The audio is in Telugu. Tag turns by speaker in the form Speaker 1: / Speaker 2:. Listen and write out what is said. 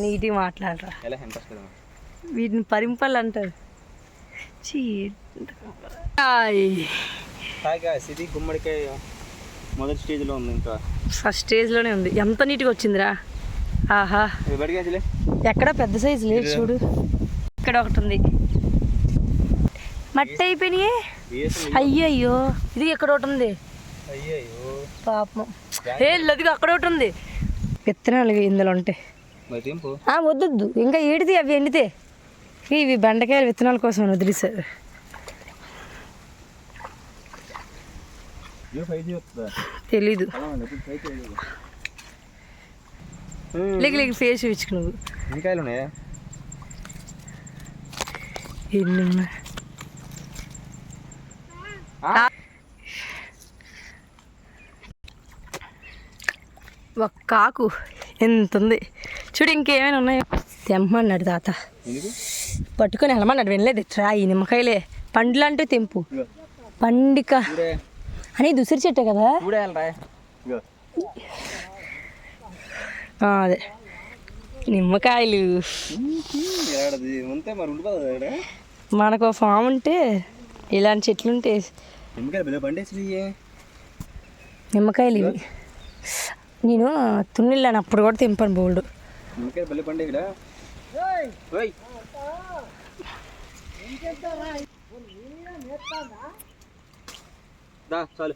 Speaker 1: నీట్గా మాట్లాడరా. వీటిని పరింపలు అంటారు.
Speaker 2: ఇది గుమ్మడికాయ మొదటి స్టేజ్లో ఉంది ఇంకా.
Speaker 1: ఫస్ట్ స్టేజ్లోనే ఉంది. ఎంత నీట్గా వచ్చిందిరా. ఆహా. ఎక్కడ పెద్ద సైజు లేదు చూడు. ఇక్కడ ఒకటి ఉంది. మట్టి అయిపోయినాయి? అయ్యయ్యో. ఇది ఇక్కడ ఒకటి ఉంది? పాపం. ఏ అక్కడ ఒకటి ఉంది. విత్తనాలు ఇందులో ఉంటాయి వద్దొద్దు. ఇంకా ఏడిది అవి ఎండితే. ఇవి బెండకాయల విత్తనాల కోసం వదిలేసారు తెలీదు. లేక లేక ఫేస్ చూపించుకు నువ్వు.
Speaker 2: ఉన్నాయా
Speaker 1: ఎన్ని ఉన్నాయి
Speaker 2: ఆ?
Speaker 1: ఒక కాకు ఎంత ఉంది? చూడు ఇంకేమైనా ఉన్నాయో? తెమ్మన్నాడు తాత. పట్టుకొని వెళ్ళమన్నాడు వినలేదు. ట్రా ఈ నిమ్మకాయలే. పండ్లు అంటే తెంపు పండిక. అని దుసిరి చెట్టే కదా? అదే. నిమ్మకాయలు. మనకు ఫామ్ ఉంటే ఇలాంటి చెట్లు ఉంటే
Speaker 2: నిమ్మకాయలు
Speaker 1: నేను తున్నిళ్ళని అప్పుడు కూడా తెంపాను బోల్డ్.
Speaker 2: నిమ్మకాయలు బిల్ల పండే ఇక్కడ ఓయ్! దా చాలు.